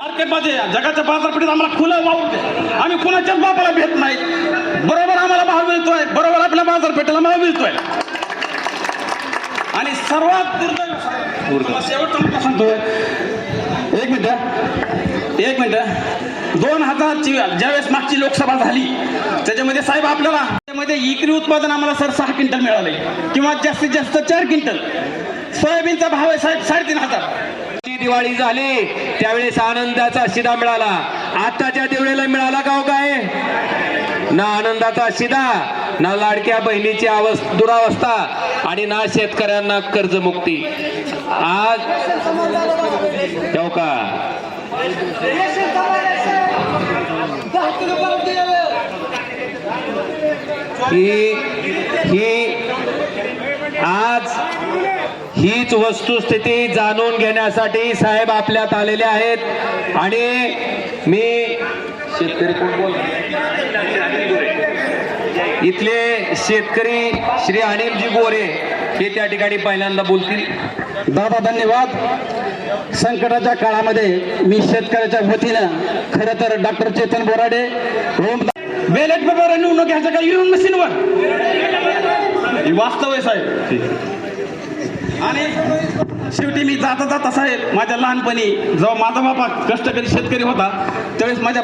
मार्केटमध्ये जगाच्या बाजारपेठेत आम्हाला खुलं वाहून दे आम्ही कुणाच्याच बापाला भेट नाही. बरोबर आम्हाला भाव मिळतोय. बरोबर आपल्या बाजारपेठेला भाव मिळतोय. आणि सर्वात दुर्दैव तुम्हाला सांगतोय. एक मिनिट एक मिनिट दोन हजारची ज्यावेळेस मागची लोकसभा झाली त्याच्यामध्ये साहेब आपल्याला त्यामध्ये इकरी उत्पादन आम्हाला सर सहा क्विंटल मिळाले. किंवा जास्तीत जास्त चार क्विंटल. सोयाबीनचा भाव आहे साहेब साडेतीन हजार. दिवाळी झाली त्यावेळेस आनंदाचा शिदा मिळाला. आताच्या दिवळीला मिळाला का हो काय? ना आनंदाचा शिदा ना लाडक्या बहिणीची अवस्था दुरावस्था आणि ना शेतकऱ्यांना कर्जमुक्ती. आज ठेव का? ही ही आज हीच वस्तुस्थिती जाणून घेण्यासाठी साहेब आपल्यात आलेले आहेत. आणि मी शेतकरी कोण बोल इथले शेतकरी श्री अनिलजी गोरे हे त्या ठिकाणी पहिल्यांदा बोलतील. दादा धन्यवाद. संकटाच्या काळामध्ये मी शेतकऱ्याच्या वतीनं खरं तर doctor Chetan Borade ballot paper निवडणूक घ्यायचं का? येऊन मशीनवर ही वास्तव आहे साहेब. आणि शेवटी मी जाता जाता साहेब माझ्या लहानपणी जेव्हा माझा बापा कष्टकरी शेतकरी होता त्यावेळेस माझ्या